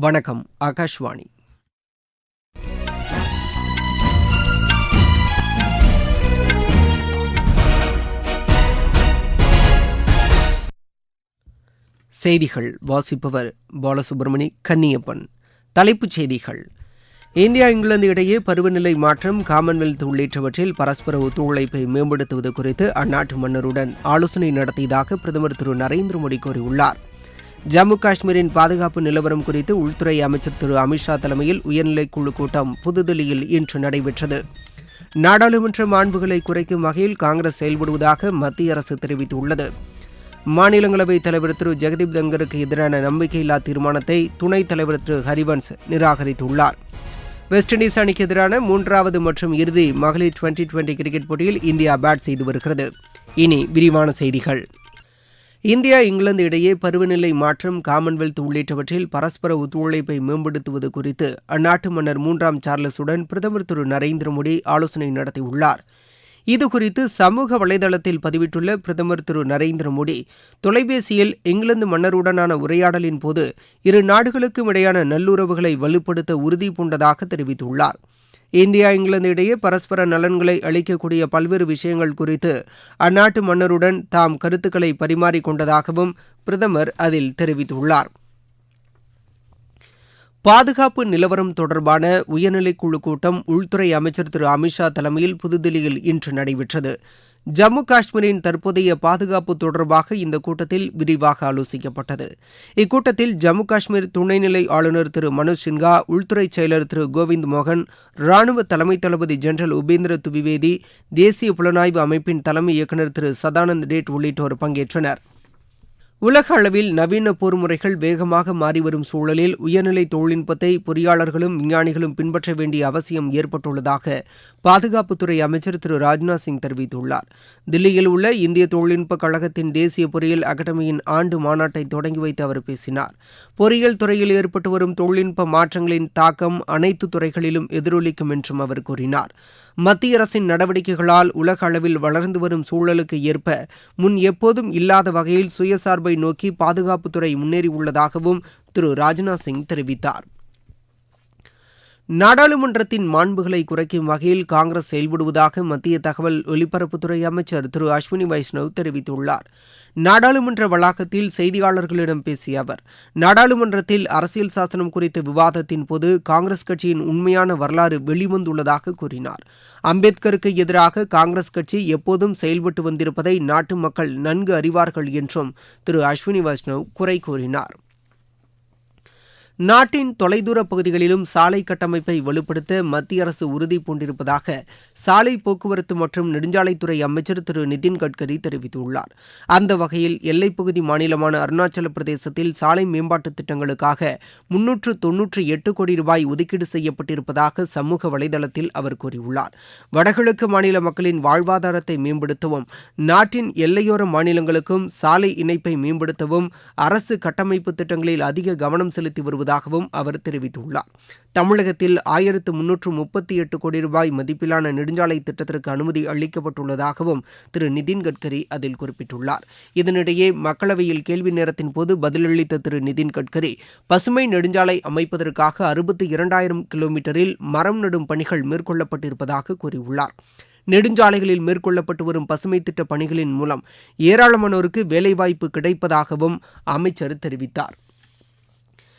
வணக்கம் ஆகாஷ்வாணி. செய்திகள் வாசிப்பவர் பாலசுப்ரமணி கன்னியப்பன். தலைப்புச் செய்திகள். இந்தியா இங்கிலாந்து இடையே பருவநிலை மாற்றம் காமன்வெல்த் உள்ளிட்டவற்றில் பரஸ்பர ஒத்துழைப்பை மேம்படுத்துவது குறித்து அந்நாட்டு மன்னருடன் ஆலோசனை நடத்தியதாக பிரதமர் திரு நரேந்திர மோடி கூறியுள்ளார். ஜம்மு காஷ்மீரின் பாதுகாப்பு நிலவரம் குறித்து உள்துறை அமைச்சர் திரு அமித்ஷா தலைமையில் உயர்நிலைக்குழு கூட்டம் புதுதில்லியில் இன்று நடைபெற்றது. நாடாளுமன்ற மாண்புகளை குறைக்கும் வகையில் காங்கிரஸ் செயல்படுவதாக மத்திய அரசு தெரிவித்துள்ளது. மாநிலங்களவைத் தலைவர் திரு ஜெகதீப் தங்கருக்கு எதிரான நம்பிக்கையில்லா தீர்மானத்தை துணைத் தலைவர் திரு ஹரிவன்ஸ் நிராகரித்துள்ளார். வெஸ்ட் இண்டீஸ் அணிக்கு எதிரான மூன்றாவது மற்றும் இறுதி மகளிர் டுவெண்டி டுவெண்டி கிரிக்கெட் போட்டியில் இந்தியா பேட் செய்து வருகிறது. இனி விரிவான செய்திகள். இந்தியா இங்கிலாந்து இடையே பருவநிலை மாற்றம் காமன்வெல்த் உள்ளிட்டவற்றில் பரஸ்பர ஒத்துழைப்பை மேம்படுத்துவது குறித்து அந்நாட்டு மன்னர் மூன்றாம் சார்லஸுடன் பிரதமர் திரு. நரேந்திர மோடி ஆலோசனை நடத்தியுள்ளார். இதுகுறித்து சமூக வலைதளத்தில் பதிவிட்டுள்ள பிரதமர் திரு. நரேந்திர மோடி தொலைபேசியில் இங்கிலாந்து மன்னருடனான உரையாடலின் போது இரு நாடுகளுக்கும் இடையான நல்லுறவுகளை வலுப்படுத்த உறுதி பூண்டதாக தெரிவித்துள்ளார். இந்தியா இங்கிலாந்து இடையே பரஸ்பர நலன்களை அளிக்கக்கூடிய பல்வேறு விஷயங்கள் குறித்து அந்நாட்டு மன்னருடன் தாம் கருத்துக்களை பரிமாறிக்கொண்டதாகவும் பிரதமர் அதில் தெரிவித்துள்ளார். பாதுகாப்பு நிலவரம் தொடர்பான உயர்நிலைக்குழு கூட்டம் உள்துறை அமைச்சர் திரு அமித்ஷா தலைமையில் புதுதில்லியில் இன்று நடைபெற்றது. ஜம்மு காஷ்மீரின் தற்போதைய பாதுகாப்பு தொடர்பாக இந்த கூட்டத்தில் விரிவாக ஆலோசிக்கப்பட்டது. இக்கூட்டத்தில் ஜம்மு காஷ்மீர் துணைநிலை ஆளுநர் திரு மனோஜ் சின்ஹா உள்துறை செயலர் திரு கோவிந்த் மோகன் ராணுவ தலைமை தளபதி ஜெனரல் உபேந்திர துவிவேதி தேசிய புலனாய்வு அமைப்பின் தலைமை இயக்குநர் திரு சதானந்த் டேட் உள்ளிட்டோர் பங்கேற்றனர். உலக அளவில் நவீன போர் முறைகள் வேகமாக மாறிவரும் சூழலில் உயர்நிலை தொழில்நுட்பத்தை பொறியாளர்களும் விஞ்ஞானிகளும் பின்பற்ற வேண்டிய அவசியம் ஏற்பட்டுள்ளதாக பாதுகாப்புத்துறை அமைச்சர் திரு ராஜ்நாத் சிங் தெரிவித்துள்ளார். தில்லியில் உள்ள இந்திய தொழில்நுட்ப கழகத்தின் தேசிய பொறியியல் அகாடமியின் ஆண்டு மாநாட்டை தொடங்கி வைத்து அவர் பேசினார். பொறியியல் துறையில் ஏற்பட்டு வரும் தொழில்நுட்ப மாற்றங்களின் தாக்கம் அனைத்து துறைகளிலும் எதிரொலிக்கும் என்றும் அவர் கூறினார். மத்திய அரசின் நடவடிக்கைகளால் உலக அளவில் வளர்ந்து வரும் சூழலுக்கு ஏற்ப முன் எப்போதும் இல்லாத வகையில் சுயசார்பு நோக்கி பாதுகாப்புத்துறை முன்னேறியுள்ளதாகவும் திரு ராஜ்நாத் சிங் தெரிவித்தார். நாடாளுமன்றத்தின் மாண்புகளை குறைக்கும் வகையில் காங்கிரஸ் செயல்படுவதாக மத்திய தகவல் ஒலிபரப்புத்துறை அமைச்சர் திரு அஸ்வினி வைஷ்ணவ் தெரிவித்துள்ளார். நாடாளுமன்ற வளாகத்தில் செய்தியாளர்களிடம் பேசிய அவர் நாடாளுமன்றத்தில் அரசியல் சாசனம் குறித்த விவாதத்தின் போது காங்கிரஸ் கட்சியின் உண்மையான வரலாறு வெளிவந்துள்ளதாக கூறினார். அம்பேத்கருக்கு எதிராக காங்கிரஸ் கட்சி எப்போதும் செயல்பட்டு வந்திருப்பதை நாட்டு மக்கள் நன்கு அறிவார்கள் என்றும் திரு அஸ்வினி வைஷ்ணவ் குறை கூறினார். நாட்டின் தொலைதூர பகுதிகளிலும் சாலை கட்டமைப்பை வலுப்படுத்த மத்திய அரசு உறுதி பூண்டிருப்பதாக சாலை போக்குவரத்து மற்றும் நெடுஞ்சாலைத்துறை அமைச்சர் திரு நிதின் கட்கரி தெரிவித்துள்ளார். அந்த வகையில் எல்லைப்பகுதி மாநிலமான அருணாச்சல பிரதேசத்தில் சாலை மேம்பாட்டு திட்டங்களுக்காக முன்னூற்று தொன்னூற்று எட்டு கோடி ரூபாய் ஒதுக்கீடு செய்யப்பட்டிருப்பதாக சமூக வலைதளத்தில் அவர் கூறியுள்ளார். வடகிழக்கு மாநில மக்களின் வாழ்வாதாரத்தை மேம்படுத்தவும் நாட்டின் எல்லையோர மாநிலங்களுக்கும் சாலை இணைப்பை மேம்படுத்தவும் அரசு கட்டமைப்பு திட்டங்களில் அதிக கவனம் செலுத்தி வருவது வருவதாகவும் அவர் தெரிவித்துள்ளார். தமிழகத்தில் ஆயிரத்து முன்னூற்று முப்பத்தி எட்டு கோடி ரூபாய் மதிப்பிலான நெடுஞ்சாலை திட்டத்திற்கு அனுமதி அளிக்கப்பட்டுள்ளதாகவும் திரு நிதின் கட்கரி அதில் குறிப்பிட்டுள்ளார். இதனிடையே மக்களவையில் கேள்வி நேரத்தின் போது பதிலளித்த திரு நிதின் கட்கரி பசுமை நெடுஞ்சாலை அமைப்பதற்காக அறுபத்தி இரண்டாயிரம் கிலோமீட்டரில் மரம் நடும் பணிகள் மேற்கொள்ளப்பட்டிருப்பதாக கூறியுள்ளார். நெடுஞ்சாலைகளில் மேற்கொள்ளப்பட்டு வரும் பசுமை திட்ட பணிகளின் மூலம் ஏராளமானோருக்கு வேலைவாய்ப்பு கிடைப்பதாகவும் அமைச்சர் தெரிவித்தார்.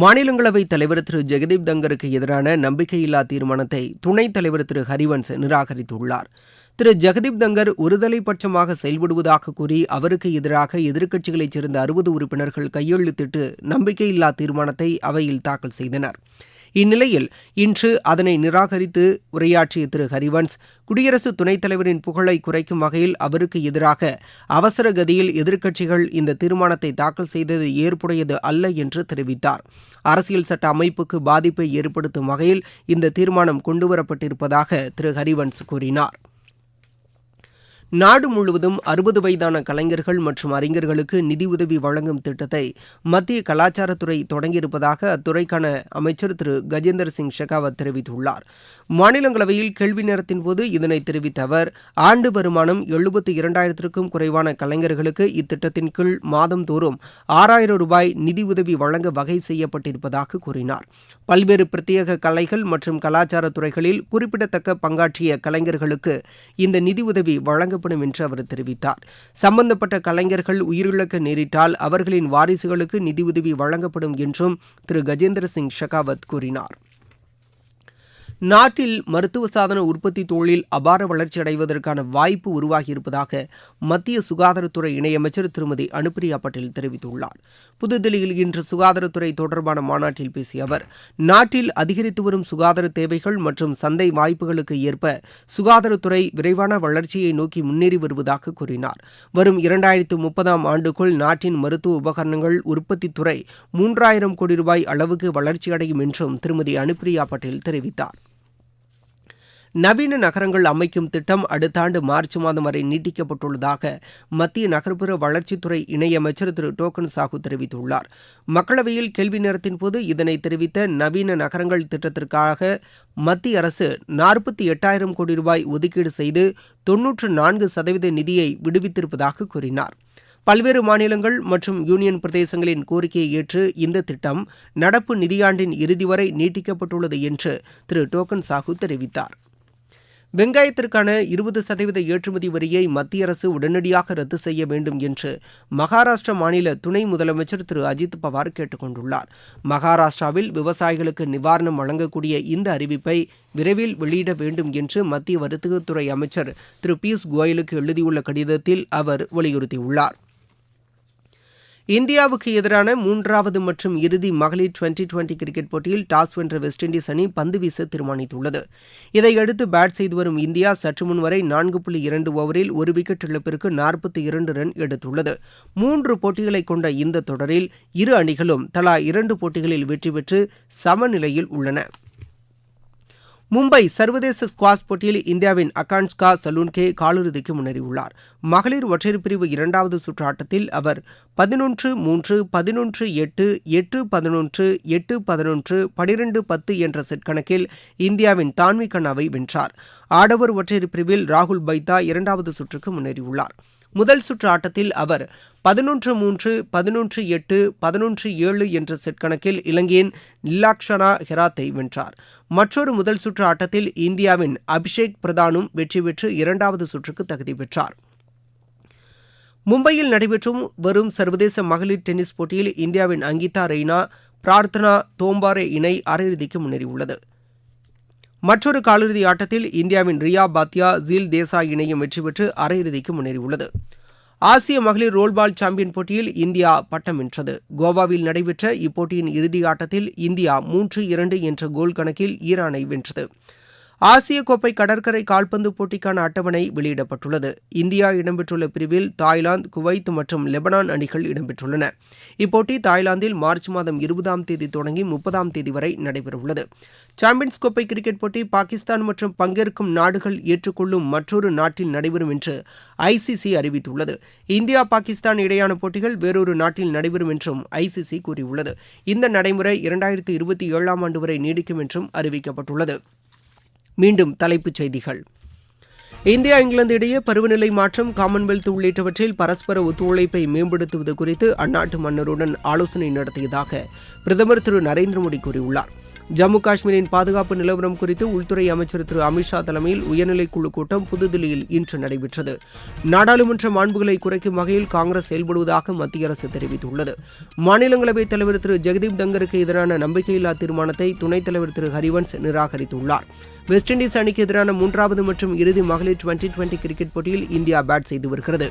மாநிலங்களவைத் தலைவர் திரு. ஜெகதீப் தங்கருக்கு எதிரான நம்பிக்கையில்லா தீர்மானத்தை துணைத் தலைவர் திரு. ஹரிவன்ஸ் நிராகரித்துள்ளார். திரு. ஜெகதீப் தங்கர் ஒருதலை பட்சமாக செயல்படுவதாக கூறி அவருக்கு எதிராக எதிர்க்கட்சிகளைச் சேர்ந்த அறுபது உறுப்பினர்கள் கையெழுத்திட்டு நம்பிக்கையில்லா தீர்மானத்தை அவையில் தாக்கல் செய்தனர். இந்நிலையில் இன்று அதனை நிராகரித்து உரையாற்றிய திரு ஹரிவன்ஸ் குடியரசு துணைத் தலைவரின் புகழை குறைக்கும் வகையில் அவருக்கு எதிராக அவசர கதியில் எதிர்க்கட்சிகள் இந்த தீர்மானத்தை தாக்கல் செய்தது ஏற்புடையது அல்ல என்று தெரிவித்தார். அரசியல் சட்ட அமைப்புக்கு பாதிப்பை ஏற்படுத்தும் வகையில் இந்த தீர்மானம் கொண்டுவரப்பட்டிருப்பதாக திரு ஹரிவன்ஸ் கூறினார். நாடு முழுவதும் அறுபது வயதான கலைஞர்கள் மற்றும் அறிஞர்களுக்கு நிதியுதவி வழங்கும் திட்டத்தை மத்திய கலாச்சாரத்துறை தொடங்கியிருப்பதாக அத்துறைக்கான அமைச்சர் திரு. கஜேந்திர சிங் ஷெகாவத் தெரிவித்துள்ளார். மாநிலங்களவையில் கேள்வி நேரத்தின் போது இதனை தெரிவித்த அவர் ஆண்டு வருமானம் எழுபத்தி இரண்டாயிரத்திற்கும் குறைவான கலைஞர்களுக்கு இத்திட்டத்தின் கீழ் மாதந்தோறும் ஆறாயிரம் ரூபாய் நிதியுதவி வழங்க வகை செய்யப்பட்டிருப்பதாக கூறினார். பல்வேறு பிரத்யேக கலைகள் மற்றும் கலாச்சார துறைகளில் குறிப்பிடத்தக்க பங்காற்றிய கலைஞர்களுக்கு இந்த நிதியுதவி வழங்கப்படும் என்று அவர் தெரிவித்தார். சம்பந்தப்பட்ட கலைஞர்கள் உயிரிழக்க நேரிட்டால் அவர்களின் வாரிசுகளுக்கு நிதியுதவி வழங்கப்படும் என்றும் திரு கஜேந்திர சிங் ஷெகாவத் கூறினார். நாட்டில் மருத்துவ சாதன உற்பத்தி தொழில் அபார வளர்ச்சி அடைவதற்கான வாய்ப்பு உருவாகியிருப்பதாக மத்திய சுகாதாரத்துறை இணையமைச்சர் திருமதி அனுப்பிரியா பட்டேல் தெரிவித்துள்ளார். புதுதில்லியில் இன்று சுகாதாரத்துறை தொடர்பான மாநாட்டில் பேசிய அவர் நாட்டில் அதிகரித்து வரும் சுகாதார தேவைகள் மற்றும் சந்தை வாய்ப்புகளுக்கு ஏற்ப சுகாதாரத்துறை விரைவான வளர்ச்சியை நோக்கி முன்னேறி வருவதாக கூறினார். வரும் இரண்டாயிரத்து முப்பதாம் ஆண்டுக்குள் நாட்டின் மருத்துவ உபகரணங்கள் உற்பத்தி துறை மூன்றாயிரம் கோடி ரூபாய் அளவுக்கு வளர்ச்சியடையும் என்றும் திருமதி அனுப்பிரியா பட்டேல் தெரிவித்தார். நவீன நகரங்கள் அமைக்கும் திட்டம் அடுத்த ஆண்டு மார்ச் மாதம் வரை நீட்டிக்கப்பட்டுள்ளதாக மத்திய நகர்ப்புற வளர்ச்சித்துறை இணையமைச்சர் திரு. டோக்கன் சாஹூ தெரிவித்துள்ளார். மக்களவையில் கேள்வி நேரத்தின் போது இதனை தெரிவித்த நவீன நகரங்கள் திட்டத்திற்காக மத்திய அரசு நாற்பத்தி எட்டாயிரம் கோடி ரூபாய் ஒதுக்கீடு செய்து தொன்னூற்று நான்கு சதவீத நிதியை விடுவித்திருப்பதாக கூறினார். பல்வேறு மாநிலங்கள் மற்றும் யூனியன் பிரதேசங்களின் கோரிக்கையை ஏற்று இந்த திட்டம் நடப்பு நிதியாண்டின் இறுதி வரை நீட்டிக்கப்பட்டுள்ளது என்று திரு. டோக்கன் சாஹூ தெரிவித்தார். வெங்காயத்திற்கான இருபது சதவீத ஏற்றுமதி வரியை மத்திய அரசு உடனடியாக ரத்து செய்ய வேண்டும் என்று மகாராஷ்டிர மாநில துணை முதலமைச்சர் திரு. அஜித் பவார் கேட்டுக்கொண்டுள்ளார் மகாராஷ்டிராவில் விவசாயிகளுக்கு நிவாரணம் வழங்கக்கூடிய இந்த அறிவிப்பை விரைவில் வெளியிட வேண்டும் என்று மத்திய வர்த்தகத்துறை அமைச்சர் திரு. பியூஷ் கோயலுக்கு எழுதியுள்ள கடிதத்தில் அவர் வலியுறுத்தியுள்ளார். இந்தியாவுக்கு எதிரான மூன்றாவது மற்றும் இறுதி மகளிர் டுவெண்டி டுவெண்டி கிரிக்கெட் போட்டியில் டாஸ் வென்ற வெஸ்ட் இண்டீஸ் அணி பந்து வீச தீர்மானித்துள்ளது. இதையடுத்து பேட் செய்து வரும் இந்தியா சற்று முன் வரை நான்கு புள்ளி இரண்டு ஓவரில் ஒரு விக்கெட் இழப்பிற்கு நாற்பத்தி இரண்டு ரன் எடுத்துள்ளது. மூன்று போட்டிகளை கொண்ட இந்த தொடரில் இரு அணிகளும் தலா இரண்டு போட்டிகளில் வெற்றி பெற்று சமநிலையில் உள்ளன. மும்பை சர்வதேச ஸ்குவாஷ் போட்டியில் இந்தியாவின் அகான்ஸ்கா சலூன்கே காலிறுதிக்கு முன்னேறியுள்ளார். மகளிர் ஒற்றையர் பிரிவு இரண்டாவது சுற்று ஆட்டத்தில் அவர் பதினொன்று மூன்று பதினொன்று எட்டு எட்டு பதினொன்று எட்டு பதினொன்று பனிரெண்டு பத்து என்ற செட் கணக்கில் இந்தியாவின் தான்வி கண்ணாவை வென்றார். ஆடவர் ஒற்றையர் பிரிவில் ராகுல் பைத்தா இரண்டாவது சுற்றுக்கு முன்னேறியுள்ளார். முதல் சுற்று ஆட்டத்தில் அவர் பதினொன்று மூன்று பதினொன்று எட்டு பதினொன்று ஏழு என்ற செட் கணக்கில் இலங்கையின் நிலாக்ஷனா ஹெராத்தை வென்றார். மற்றொரு முதல் சுற்று ஆட்டத்தில் இந்தியாவின் அபிஷேக் பிரதானும் வெற்றி பெற்று இரண்டாவது சுற்றுக்கு தகுதி பெற்றார். மும்பையில் நடைபெற்றும் வரும் சர்வதேச மகளிர் டென்னிஸ் போட்டியில் இந்தியாவின் அங்கிதா ரெய்னா பிரார்த்தனா தோம்பாரே இணை அரையிறுதிக்கு முன்னேறியுள்ளது. மற்றொரு காலிறுதி ஆட்டத்தில் இந்தியாவின் ரியா பாத்யா ஜீல் தேசாய் இணையும் வெற்றி பெற்று அரையிறுதிக்கு முன்னேறியுள்ளது. ஆசிய மகளிர் ரோல்பால் சாம்பியன் போட்டியில் இந்தியா பட்டம் வென்றது. கோவாவில் நடைபெற்ற இப்போட்டியின் இறுதி ஆட்டத்தில் இந்தியா மூன்று இரண்டு என்ற கோல் கணக்கில் ஈரானை வென்றது. ஆசிய கோப்பை கடற்கரை கால்பந்து போட்டிக்கான அட்டவணை வெளியிடப்பட்டுள்ளது. இந்தியா இடம்பெற்றுள்ள பிரிவில் தாய்லாந்து குவைத் மற்றும் லெபனான் அணிகள் இடம்பெற்றுள்ளன. இப்போட்டி தாய்லாந்தில் மார்ச் மாதம் இருபதாம் தேதி தொடங்கி முப்பதாம் தேதி வரை நடைபெறவுள்ளது. சாம்பியன்ஸ் கோப்பை கிரிக்கெட் போட்டி பாகிஸ்தான் மற்றும் பங்கேற்கும் நாடுகள் ஏற்றுக்கொள்ளும் மற்றொரு நாட்டில் நடைபெறும் என்று ஐசிசி அறிவித்துள்ளது. இந்தியா பாகிஸ்தான் இடையான போட்டிகள் வேறொரு நாட்டில் நடைபெறும் என்றும் ஐசிசி கூறியுள்ளது. இந்த நடைமுறை இரண்டாயிரத்து இருபத்தி ஏழாம் ஆண்டு வரை நீடிக்கும் என்றும் அறிவிக்கப்பட்டுள்ளது. மீண்டும் தலைப்புச் செய்திகள். இந்தியா இங்கிலாந்து இடையே பருவநிலை மாற்றம் காமன்வெல்த் உள்ளிட்டவற்றில் பரஸ்பர ஒத்துழைப்பை மேம்படுத்துவது குறித்து அந்நாட்டு மன்னருடன் ஆலோசனை நடத்தியதாக பிரதமர் திரு நரேந்திர மோடி கூறியுள்ளார். ஜம்மு காஷ்மீரின் பாதுகாப்பு நிலவரம் குறித்து உள்துறை அமைச்சர் திரு அமித்ஷா தலைமையில் உயர்நிலைக்குழு கூட்டம் புதுதில்லியில் இன்று நடைபெற்றது. நாடாளுமன்ற மாண்புகளை குறைக்கும் வகையில் காங்கிரஸ் செயல்படுவதாக மத்திய அரசு தெரிவித்துள்ளது. மாநிலங்களவைத் தலைவர் திரு ஜெகதீப் தங்கருக்கு எதிரான நம்பிக்கையில்லா தீர்மானத்தை துணைத் தலைவர் திரு ஹரிவன்ஸ் நிராகரித்துள்ளார். வெஸ்ட் இண்டீஸ் அணிக்கு எதிரான மூன்றாவது மற்றும் இறுதி மகளிர் டுவெண்டி டுவெண்டி கிரிக்கெட் போட்டியில் இந்தியா பேட் செய்து வருகிறது.